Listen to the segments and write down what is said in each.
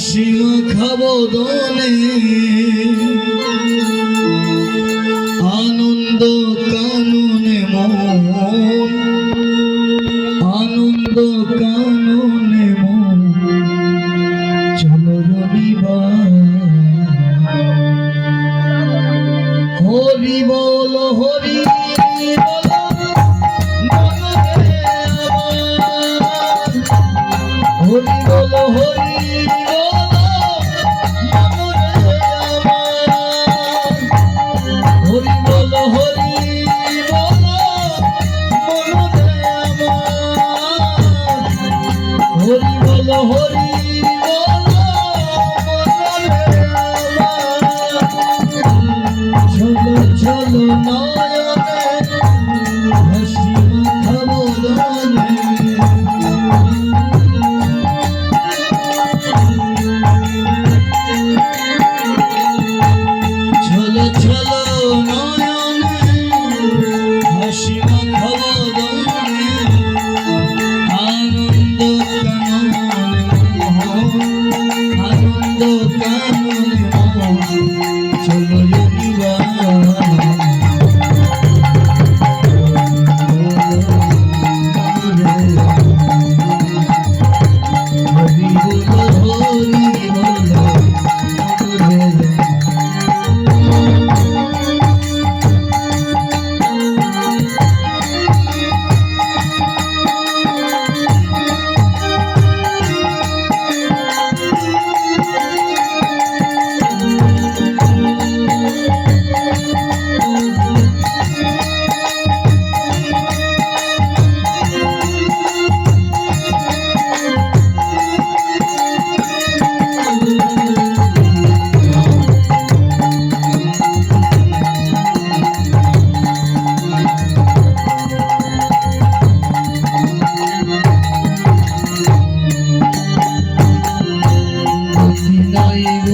হাসি মাখাবো দনে আনন্দ কাননে মন। আনন্দ কাননে মন। চলো রবিবার হরি বল হরি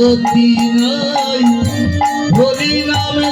গতি নাই হরি নামে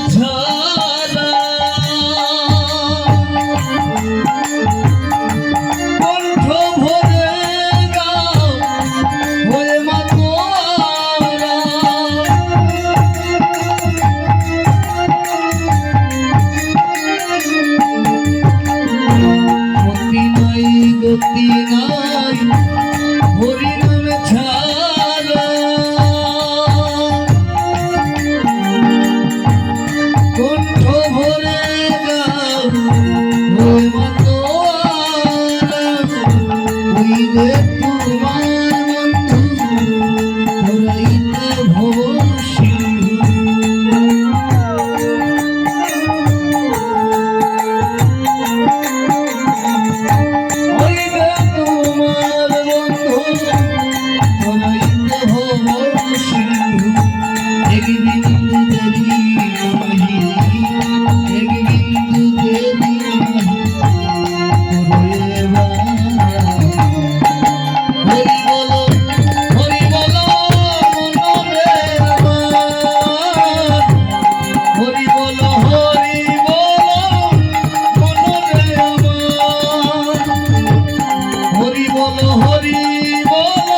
রে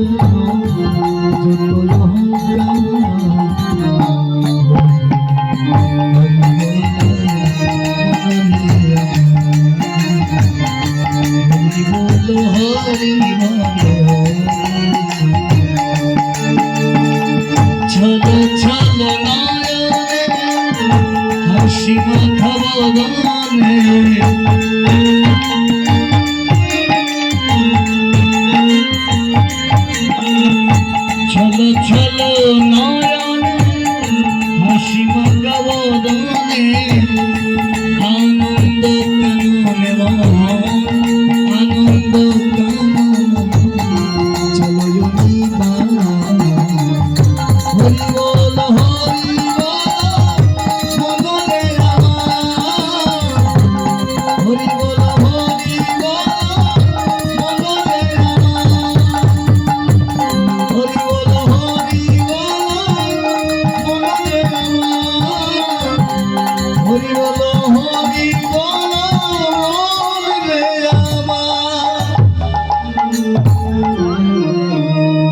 মানব